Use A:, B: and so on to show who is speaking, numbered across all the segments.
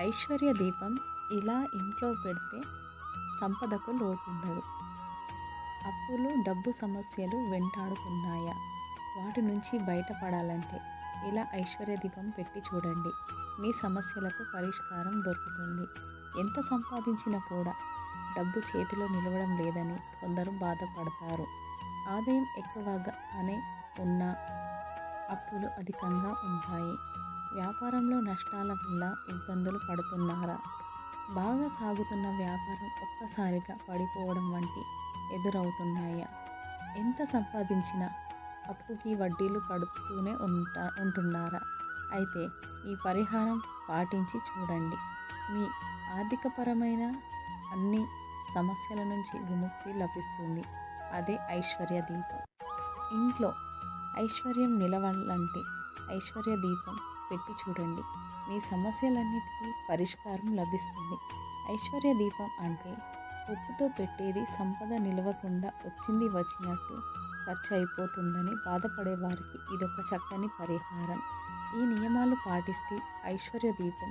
A: ఐశ్వర్య దీపం ఇలా ఇంట్లో పెడితే సంపదకు లోటుండదు. అప్పులు డబ్బు సమస్యలు వెంటాడుతున్నాయా? వాటి నుంచి బయటపడాలంటే ఇలా ఐశ్వర్య దీపం పెట్టి చూడండి. మీ సమస్యలకు పరిష్కారం దొరుకుతుంది. ఎంత సంపాదించినా కూడా డబ్బు చేతిలో నిలవడం లేదని కొందరు బాధపడతారు. ఆదాయం ఎక్కువగా అనే ఉన్న అప్పులు అధికంగా ఉంటాయి. వ్యాపారంలో నష్టాల వల్ల ఇబ్బందులు పడుతున్నారా? బాగా సాగుతున్న వ్యాపారం ఒక్కసారిగా పడిపోవడం వంటి ఎదురవుతున్నాయా? ఎంత సంపాదించినా అప్పుకి వడ్డీలు కడుతూనే ఉంటా ఉంటున్నారా? అయితే ఈ పరిహారం పాటించి చూడండి. మీ ఆర్థికపరమైన అన్ని సమస్యల నుంచి విముక్తి లభిస్తుంది. అదే ఐశ్వర్య దీపం. ఇంట్లో ఐశ్వర్యం నిలవాలంటే ఐశ్వర్య దీపం పెట్టి చూడండి. మీ సమస్యలన్నిటికీ పరిష్కారం లభిస్తుంది. ఐశ్వర్య దీపం అంటే ఉప్పుతో పెట్టేది సంపద నిలవకుండా వచ్చింది వచ్చినట్టు ఖర్చు అయిపోతుందని బాధపడే వారికి ఇదొక చక్కని పరిహారం. ఈ నియమాలు పాటిస్తే ఐశ్వర్య దీపం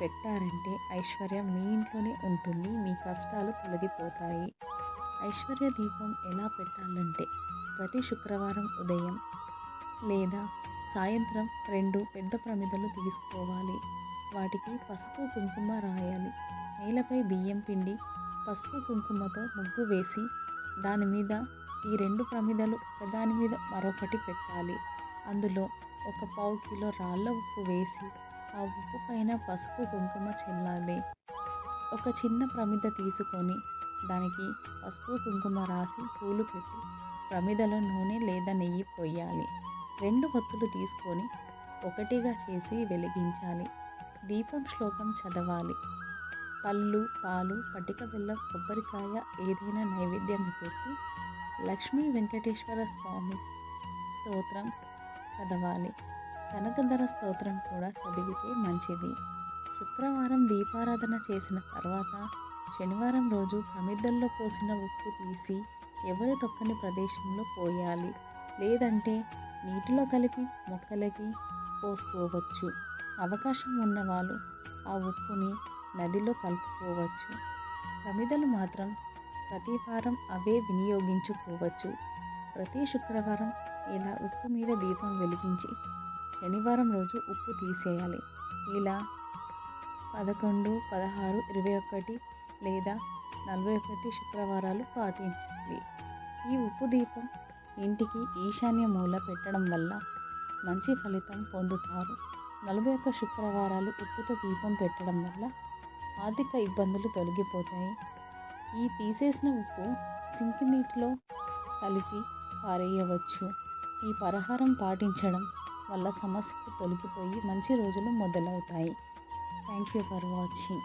A: పెట్టారంటే ఐశ్వర్యం మీ ఇంట్లోనే ఉంటుంది మీ కష్టాలు తొలగిపోతాయి. ఐశ్వర్య దీపం ఎలా పెట్టాలంటే ప్రతి శుక్రవారం ఉదయం లేదా సాయంత్రం రెండు పెద్ద ప్రమిదలు తీసుకోవాలి వాటికి పసుపు కుంకుమ రాయాలి. నేలపై బియ్యం పిండి పసుపు కుంకుమతో ముగ్గు వేసి దాని మీద ఈ రెండు ప్రమిదలు ఒకదాని మీద మరొకటి పెట్టాలి. అందులో ఒక పావు కిలో రాళ్ళ ఉప్పు వేసి ఆ ఉప్పు పైన పసుపు కుంకుమ చెల్లాలి. ఒక చిన్న ప్రమిద తీసుకొని దానికి పసుపు కుంకుమ రాసి పూలు పెట్టి ప్రమిదలో నూనె లేదా నెయ్యి పోయాలి. రెండు ఒత్తులు తీసుకొని ఒకటిగా చేసి వెలిగించాలి. దీపం శ్లోకం చదవాలి. పళ్ళు పాలు పటిక బెల్లం కొబ్బరికాయ ఏదైనా నైవేద్యంగా పెట్టి లక్ష్మీ వెంకటేశ్వర స్వామి స్తోత్రం చదవాలి. కనకధర స్తోత్రం కూడా చదివితే మంచిది. శుక్రవారం దీపారాధన చేసిన తర్వాత శనివారం రోజు ప్రమిద్దల్లో పోసిన ఉప్పు తీసి ఎవరు తొక్కని ప్రదేశంలో పోయాలి. లేదంటే నీటిలో కలిపి మొక్కలకి పోసుకోవచ్చు. అవకాశం ఉన్నవాళ్ళు ఆ ఉప్పుని నదిలో కలుపుకోవచ్చు. ప్రమిదలు మాత్రం ప్రతి వారం అవే వినియోగించుకోవచ్చు. ప్రతి శుక్రవారం ఇలా ఉప్పు మీద దీపం వెలిగించి శనివారం రోజు ఉప్పు తీసేయాలి. ఇలా పదకొండు పదహారు ఇరవై ఒకటి లేదా నలభై ఒకటి శుక్రవారాలు పాటించాలి. ఈ ఉప్పు దీపం ఇంటికి ఈశాన్య మూల పెట్టడం వల్ల మంచి ఫలితం పొందుతారు. నలభై ఒక్క శుక్రవారాలు ఉప్పుతో దీపం పెట్టడం వల్ల ఆర్థిక ఇబ్బందులు తొలగిపోతాయి. ఈ తీసేసిన ఉప్పు సింక్ నీటిలో కలిపి పారేయవచ్చు. ఈ పరిహారం పాటించడం వల్ల సమస్యలు తొలగిపోయి మంచి రోజులు మొదలవుతాయి. Thank you for watching.